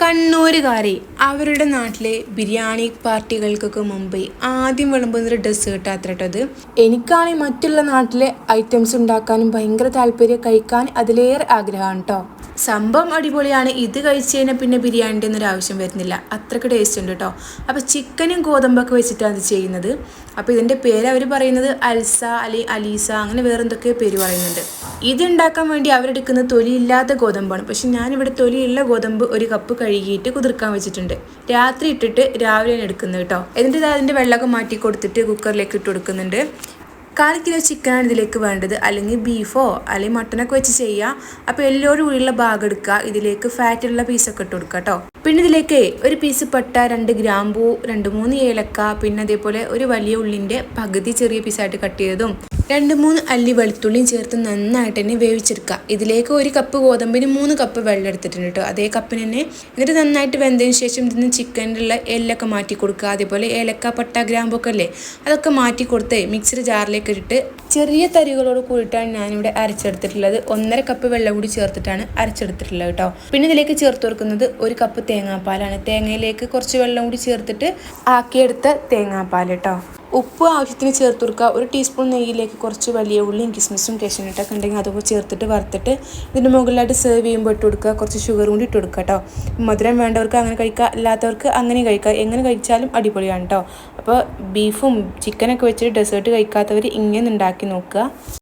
കണ്ണൂരുകാരെ അവരുടെ നാട്ടിലെ ബിരിയാണി പാർട്ടികൾക്കൊക്കെ മുമ്പ് ആദ്യം വിളമ്പുന്നൊരു ഡെസേർട്ട് ആത്രട്ടത് എനിക്കാണെങ്കിൽ മറ്റുള്ള നാട്ടിലെ ഐറ്റംസ് ഉണ്ടാക്കാനും ഭയങ്കര താല്പര്യം കഴിക്കാൻ അതിലേറെ ആഗ്രഹമാണ് കേട്ടോ സംഭവം അടിപൊളിയാണ്. ഇത് കഴിച്ച് കഴിഞ്ഞാൽ പിന്നെ ബിരിയാണിന്റെ ഒന്നും ആവശ്യം വരുന്നില്ല. അത്രയ്ക്ക് ടേസ്റ്റ് ഉണ്ട് കേട്ടോ അപ്പോൾ ചിക്കനും ഗോതമ്പൊക്കെ വെച്ചിട്ടാണ് ഇത് ചെയ്യുന്നത്. അപ്പോൾ ഇതിന്റെ പേര് അവർ പറയുന്നത് അൽസ അല്ലെ അലീസ അങ്ങനെ വേറെന്തൊക്കെയോ പേര് പറയുന്നുണ്ട്. ഇത് ഉണ്ടാക്കാൻ വേണ്ടി തൊലി തൊലിയില്ലാത്ത ഗോതമ്പാണ്. പക്ഷെ ഞാനിവിടെ തൊലിയുള്ള ഗോതമ്പ് ഒരു കപ്പ് കഴുകിയിട്ട് കുതിർക്കാൻ വെച്ചിട്ടുണ്ട്. രാത്രി ഇട്ടിട്ട് രാവിലെ എടുക്കുന്നത് കേട്ടോ. എന്നിട്ട് അതിന്റെ വെള്ളമൊക്കെ മാറ്റി കൊടുത്തിട്ട് കുക്കറിലേക്ക് ഇട്ട് കൊടുക്കുന്നുണ്ട്. കാൽ കിലോ ചിക്കനാണ് ഇതിലേക്ക് വേണ്ടത്. അല്ലെങ്കിൽ ബീഫോ അല്ലെങ്കിൽ മട്ടനൊക്കെ വെച്ച് ചെയ്യാം. അപ്പോൾ എല്ലോടും കൂടിയുള്ള ഭാഗം എടുക്കുക. ഇതിലേക്ക് ഫാറ്റുള്ള പീസൊക്കെ ഇട്ട് കൊടുക്കുക കേട്ടോ. പിന്നെ ഇതിലേക്ക് ഒരു പീസ് പട്ട രണ്ട് ഗ്രാമ്പൂ രണ്ട് മൂന്ന് ഏലക്ക പിന്നെ അതേപോലെ ഒരു വലിയ ഉള്ളിന്റെ പകുതി ചെറിയ പീസായിട്ട് കട്ട് ചെയ്തതും രണ്ട് മൂന്ന് അല്ലി വെളുത്തുള്ളിയും ചേർത്ത് നന്നായിട്ട് തന്നെ വേവിച്ചെടുക്കുക. ഇതിലേക്ക് ഒരു കപ്പ് ഗോതമ്പിന് മൂന്ന് കപ്പ് വെള്ളം എടുത്തിട്ടുണ്ട് കേട്ടോ. അതേ കപ്പിന് തന്നെ എന്നിട്ട് നന്നായിട്ട് വെന്തതിന് ശേഷം ഇതിന് ചിക്കനിലുള്ള എല്ലൊക്കെ മാറ്റി കൊടുക്കുക അതേപോലെ ഏലക്ക പട്ട ഗ്രാമ്പൊക്കെ അല്ലേ? അതൊക്കെ മാറ്റി കൊടുത്ത് മിക്സർ ജാറിലേക്ക് ഇട്ടിട്ട് ചെറിയ തരികളോട് കൂടിയിട്ടാണ് ഞാനിവിടെ അരച്ചെടുത്തിട്ടുള്ളത്. ഒന്നര കപ്പ് വെള്ളം കൂടി ചേർത്തിട്ടാണ് അരച്ചെടുത്തിട്ടുള്ളത് കേട്ടോ. പിന്നെ ഇതിലേക്ക് ചേർത്ത് കൊടുക്കുന്നത് ഒരു കപ്പ് തേങ്ങാപ്പാലാണ്. തേങ്ങയിലേക്ക് കുറച്ച് വെള്ളം കൂടി ചേർത്തിട്ട് ആക്കിയെടുത്ത തേങ്ങാപ്പാൽ കേട്ടോ. ഉപ്പ് ആവശ്യത്തിന് ചേർത്ത് കൊടുക്കുക. ഒരു ടീസ്പൂൺ നെയ്യിലേക്ക് കുറച്ച് വലിയ ഉള്ളിയും കിസ്മിസും കേശനട്ടൊക്കെ ഉണ്ടെങ്കിൽ അതൊക്കെ ചേർത്തിട്ട് വറുത്തിട്ട് ഇതിന്റെ മുകളിലായിട്ട് സെർവ് ചെയ്യുമ്പോൾ ഇട്ട് കൊടുക്കുക. കുറച്ച് ഷുഗർ കൂടി ഇട്ട് കൊടുക്കുക കേട്ടോ. മധുരം വേണ്ടവർക്ക് അങ്ങനെ കഴിക്കുക. അല്ലാത്തവർക്ക് അങ്ങനെ കഴിക്കുക. എങ്ങനെ കഴിച്ചാലും അടിപൊളിയാണ് കേട്ടോ. അപ്പോൾ ബീഫും ചിക്കനൊക്കെ വെച്ചിട്ട് ഡെസേർട്ട് കഴിക്കാത്തവർ ഇങ്ങനെ ഉണ്ടാക്കി നോക്കുക.